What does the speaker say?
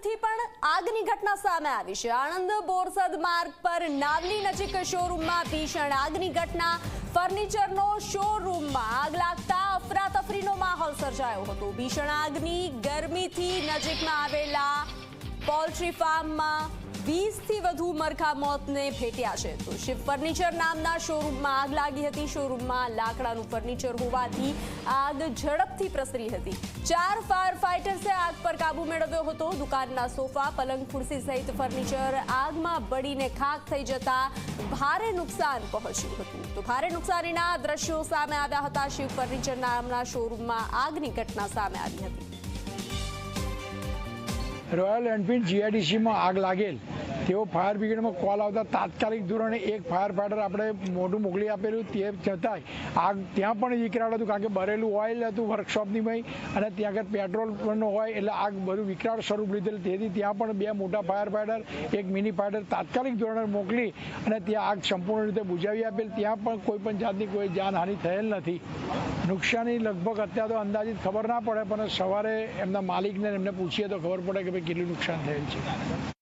આણંદથી પણ આગની ઘટના સામે આવી છે. આણંદ બોરસદ માર્ગ પર નાવલી નજીક શોરૂમમાં ભીષણ આગની ઘટના. ફર્નિચરનો શોરૂમમાં આગ લાગતા અફરાતફરીનો માહોલ સર્જાયો હતો. ભીષણ આગની ગરમીથી નજીકમાં આવેલા પોલ્ટ્રી ફાર્મમાં વીસથી વધુ મરઘા મોતને ભેટ્યા છે. તો શિવ ફર્નિચર નામના શોરૂમમાં આગ લાગી હતી. શોરૂમમાં લાકડાનું ફર્નિચર હોવાથી આગ ઝડપથી પ્રસરી હતી. ચાર ફાયર ફાઇટર્સે આગ પર કાબુ મેળવ્યો હતો. દુકાનના સોફા, પલંગ, ખુરશી સહિત ફર્નિચર આગમાં બળીને ખાક થઈ જતા ભારે નુકસાન પહોંચ્યું હતું. તો ભારે નુકસાનીના દ્રશ્યો સામે આવ્યા હતા. શિવ ફર્નિચર નામના શોરૂમમાં આગની ઘટના સામે આવી હતી. રોયલ એન્ફિલ્ડ જીઆઈડીસીમાં આગ લાગેલ. તેઓ ફાયર બ્રિગેડમાં કોલ આવતા તાત્કાલિક ધોરણે એક ફાયર ફાઈટર આપણે મોઢું મોકલી આપેલું તે છતાંય આગ ત્યાં પણ વિકરાળ હતું કારણ કે ભરેલું ઓઇલ હતું વર્કશોપની ભાઈ અને ત્યાં આગળ પેટ્રોલ પણ હોય એટલે આગ બધું વિકરાળ સ્વરૂપ લીધેલું. તેથી ત્યાં પણ બે મોટા ફાયર ફાઈટર એક મિની ફાઈટર તાત્કાલિક ધોરણે મોકલી અને ત્યાં આગ સંપૂર્ણ રીતે બુજાવી આપેલ. ત્યાં પણ કોઈ પણ જાતની કોઈ જાનહાનિ થયેલ નથી. નુકસાની લગભગ અત્યારે તો અંદાજિત ખબર ના પડે, પણ સવારે એમના માલિકને એમને પૂછીએ તો ખબર પડે કે ભાઈ કેટલું નુકસાન થયેલ છે.